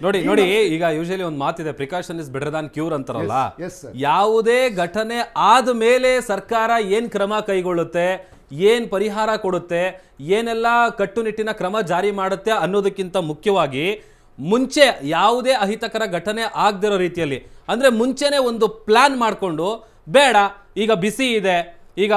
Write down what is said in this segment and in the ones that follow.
ನೋಡಿ ನೋಡಿ ಈಗ ಯೂಶಲಿ ಒಂದು ಮಾತಿದೆ precaution is better than cure ಅಂತಾರಲ್ಲ ಯಾವುದೇ ಘಟನೆ ಆದ ಮೇಲೆ ಸರ್ಕಾರ ಏನ್ ಕ್ರಮ ಕೈಗೊಳ್ಳುತ್ತೆ ಏನ್ ಪರಿಹಾರ ಕೊಡುತ್ತೆ ಏನೆಲ್ಲ ಕಟ್ಟುನಿಟ್ಟಿನ ಕ್ರಮ ಜಾರಿ ಮಾಡುತ್ತೆ ಅನ್ನೋದಕ್ಕಿಂತ ಮುಖ್ಯವಾಗಿ ಮುಂಚೆ ಯಾವುದೇ ಅಹಿತಕರ ಘಟನೆ ಆಗದಿರೋ ರೀತಿಯಲ್ಲಿ ಅಂದ್ರೆ ಮುಂಚೆನೆ ಒಂದು ಪ್ಲಾನ್ ಮಾಡಿಕೊಂಡು ಬೇಡ ಈಗ ಬಿಸಿ ಇದೆ ಈಗ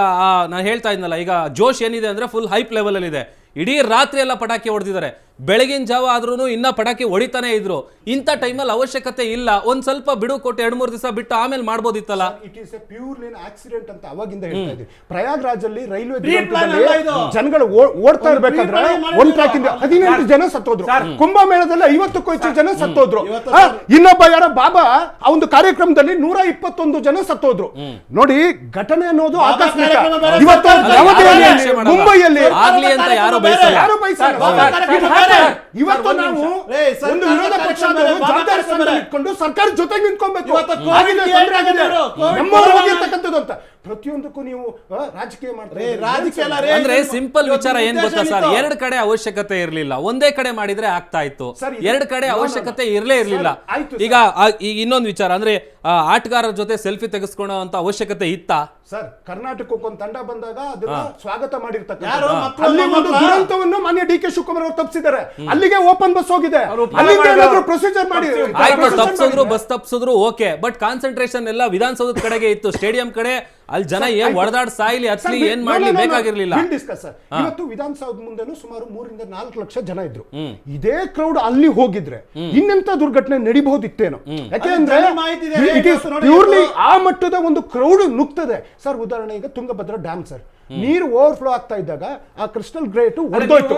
ನಾನು ಹೇಳ್ತಾ ಇದ್ನಲ್ಲ ಈಗ ಜೋಶ್ ಏನಿದೆ ಅಂದ್ರೆ ಫುಲ್ ಹೈಪ್ ಲೆವೆಲ್ ಅಲ್ಲಿ ಇದೆ. ಇಡೀ ರಾತ್ರಿ ಎಲ್ಲ ಪಟಾಕಿ ಹೊಡೆದಿದ್ದಾರೆ. ಬೆಳಗಿನ ಜಾವ ಆದ್ರೂ ಇನ್ನ ಪಟಾಕಿ ಹೊಡಿತಾನೆ ಇದ್ರು. ಇಂಥ ಟೈಮಲ್ಲಿ ಅವಶ್ಯಕತೆ ಇಲ್ಲ. ಒಂದ್ ಸ್ವಲ್ಪ ಬಿಡು ಕೊಟ್ಟು ಎರಡ್ ಮೂರು ದಿವಸ ಬಿಟ್ಟು ಆಮೇಲೆ ಮಾಡ್ಬೋದಿತ್ತಲ್ಲ? It is a purely accident ಅಂತ ಅವಾಗಿಂದ ಹೇಳ್ತಾ ಇದ್ದೀವಿ ಪ್ರಯಾಗ್ ಅಲ್ಲಿ ರೈಲ್ವೆ. ಜನಗಳು ಓಡ್ತಾ ಒಂದು ಇರ್ಬೇಕಾದ್ರೆ ಒಂದ್ ಇಂದ ಹದಿನೆಂಟು ಜನ ಸತ್ತೋದ್ರು. ಕುಂಭಮೇಳದಲ್ಲಿ ಐವತ್ತಕ್ಕೂ ಹೆಚ್ಚು ಜನ ಸತ್ತೋದ್ರು. ಇನ್ನೊಬ್ಬ ಯಾರ ಬಾಬಾ ಆ ಒಂದು ಕಾರ್ಯಕ್ರಮದಲ್ಲಿ ನೂರ ಇಪ್ಪತ್ತೊಂದು ಜನ ಸತ್ತೋದ್ರು. ನೋಡಿ ಘಟನೆ ಅನ್ನೋದು ಆಕಸ್ಮಿಕ. ಇವತ್ತು ಮುಂಬೈಯಲ್ಲಿ. ಆಗ್ಲಿ ಅಂತ ಯಾರು ಬಯಸಲ್ಲ. ಇವತ್ತು ನಾವು ಒಂದು ವಿರೋಧ ಬೇರೆ. ಇಟ್ಕೊಂಡು ಸರ್ಕಾರ ಜೊತೆಗೆ ನಿಂತ್ಕೊಬೇಕು. ಹೋಗಿರ್ತಕ್ಕಂಥದ್ದು ಅಂತ. ಪ್ರತಿಯೊಂದಕ್ಕೂ ನೀವು ರಾಜಕೀಯ ಮಾಡ್ತಾ ರಾಜಕೀಯ ಅಲ್ಲ, ಅಂದ್ರೆ ಸಿಂಪಲ್ ವಿಚಾರ ಏನ್ ಗೊತ್ತಾ ಸರ್. ಎರಡ್ ಕಡೆ ಅವಶ್ಯಕತೆ ಇರ್ಲಿಲ್ಲ. ಒಂದೇ ಕಡೆ ಮಾಡಿದ್ರೆ ಆಗ್ತಾ ಇತ್ತು. ಎರಡ್ ಕಡೆ. ಅವಶ್ಯಕತೆ ಇರ್ಲೇ ಇರ್ಲಿಲ್ಲ. ಈಗ ಇನ್ನೊಂದು ವಿಚಾರ ಅಂದ್ರೆ ಆಟಗಾರರ ಜೊತೆ ಸೆಲ್ಫಿ ತೆಗೆಸ್ಕೊಳ್ಳೋ ಅಂತ ಅವಶ್ಯಕತೆ ಇತ್ತ? ಸರ್ ಕರ್ನಾಟಕಕ್ಕೆ ಒಂದು ತಂಡ ಬಂದಾಗ ಅದನ್ನ ಸ್ವಾಗತ ಯಾರು? ಮಾಡಿರ್ತಕ್ಕಂಥ ಮಾನ್ಯ ಡಿ ಕೆ ಶಿವಕುಮಾರ್ ಅವರು ತಪ್ಪಿಸಿದ್ದಾರೆ ಅಲ್ಲಿಗೆ ಓಪನ್ ಬಸ್ ಹೋಗಿದೆ. ಪ್ರೊಸೀಜರ್ ಮಾಡಿ. ಆಯ್ತು ತಪ್ಸಿದ್ರು ಬಸ್ ತಪ್ಸಿದ್ರು ಓಕೆ ಬಟ್ ಕಾನ್ಸಂಟ್ರೇಷನ್ ಎಲ್ಲ ವಿಧಾನಸೌಧದ ಕಡೆಗೆ ಇತ್ತು ಸ್ಟೇಡಿಯಂ ಕಡೆ. ಅಲ್ಲಿ ಜನ ಏನ್. ಒಡೆದಾಡ್ ಸಾಯ್ಲಿ ಹತ್ಲಿ ಏನ್ ಮಾಡ್ಲಿ. ಬೇಕಾಗಿರ್ಲಿಲ್ಲ. ಇವತ್ತು ವಿಧಾನಸೌಧ ಮುಂದೆನೂ ಸುಮಾರು ಮೂರಿಂದ ನಾಲ್ಕು ಲಕ್ಷ ಜನ ಇದ್ರು. ಇದೇ ಕ್ರೌಡ್ ಅಲ್ಲಿ ಹೋಗಿದ್ರೆ ಇನ್ನೆಂತ ದುರ್ಘಟನೆ ನಡಿಬಹುದಿತ್ತೇನೋ. ಯಾಕೆಂದ್ರೆ ಪ್ಯೂರ್ಲಿ ಆ ಮಟ್ಟದ ಒಂದು ಕ್ರೌಡ್ ನುಗ್ತದೆ. ಸರ್ ಉದಾಹರಣೆ ಈಗ ತುಂಗಭದ್ರಾ ಡ್ಯಾಮ್ ಸರ್ ನೀರು ಓವರ್ ಫ್ಲೋ ಆಗ್ತಾ ಇದ್ದಾಗ ಆ crystal gate ಒಡೆದೋಯ್ತು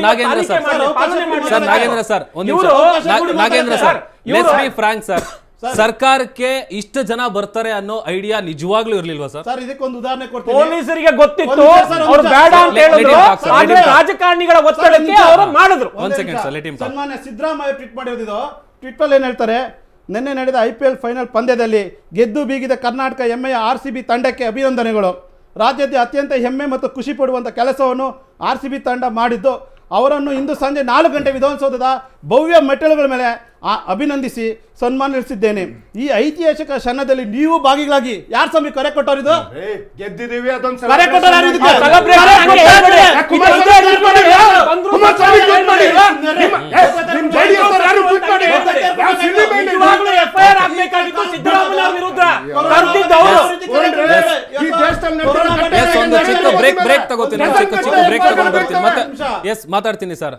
Nagendra sir Nagendra sir frank Nagendra sir ಸರ್ಕಾರಕ್ಕೆ ಇಷ್ಟು ಜನ ಬರ್ತಾರೆ ಅನ್ನೋ ಐಡಿಯಾ ನಿಜವಾಗ್ಲೂ ಇರ್ಲಿಲ್ವಾ ಸರ್? ಸರ್ ಇದಕ್ಕೊಂದು ಉದಾಹರಣೆ ಕೊಡ್ತೀನಿ. ಪೊಲೀಸರಿಗೆ ಗೊತ್ತಿತ್ತು. ಅವ್ರು ಬೇಡ ಅಂತ ಹೇಳಿದ್ರು. ಆದ್ರೆ ರಾಜಕಾರಣಿಗಳ ಒತ್ತಡಕ್ಕೆ ಅವರು ಮಾಡಿದ್ರು. ಒಂದೇ ಸೆಕೆಂಡ್ ಸರ್. ಸನ್ಮಾನ್ಯ ಸಿದ್ದರಾಮಯ್ಯ ಟ್ವೀಟ್ ಮಾಡಿರೋದು ಟ್ವಿಟ್ ಅಲ್ಲಿ ಏನ್ ಹೇಳ್ತಾರೆ? ನಿನ್ನೆ ನಡೆದ ಐ ಪಿ ಎಲ್ ಫೈನಲ್ ಪಂದ್ಯದಲ್ಲಿ ಗೆದ್ದು ಬೀಗಿದ ಕರ್ನಾಟಕ ಹೆಮ್ಮೆಯ ಆರ್ ಸಿ ಬಿ ತಂಡಕ್ಕೆ ಅಭಿನಂದನೆಗಳು. ರಾಜ್ಯದ ಅತ್ಯಂತ ಹೆಮ್ಮೆ ಮತ್ತು ಖುಷಿ ಪಡುವಂಥ ಕೆಲಸವನ್ನು ಆರ್ ಸಿ ಬಿ ತಂಡ ಮಾಡಿದ್ದು ಅವರನ್ನು ಇಂದು ಸಂಜೆ ನಾಲ್ಕು ಗಂಟೆ ವಿಧಾನಸೌಧದ ಭವ್ಯ ಮೆಟ್ಟಿಲುಗಳ ಮೇಲೆ ಆ- ಅಭಿನಂದಿಸಿ ಸನ್ಮಾನಿಸಿದ್ದೇನೆ ಈ ಐತಿಹಾಸಿಕ ಕ್ಷಣದಲ್ಲಿ ನೀವು ಭಾಗಿಗಳಾಗಿ ಯಾರ ಸ್ವಾಮಿ ಕರೆ ಕೊಟ್ಟವರಿದು ಗೆದ್ದಿದೀವಿ ಅದೊಂದು ಕರೆ ಚಿಕ್ಕ ಬ್ರೇಕ್ ಬ್ರೇಕ್ ತಗೋತೀನಿ ಚಿಕ್ಕ ಚಿಕ್ಕ ಬ್ರೇಕ್ ತಗೊಂಡು ಬರ್ತೀನಿ ಮತ್ತೆ ಎಸ್ ಮಾತಾಡ್ತೀನಿ ಸರ್.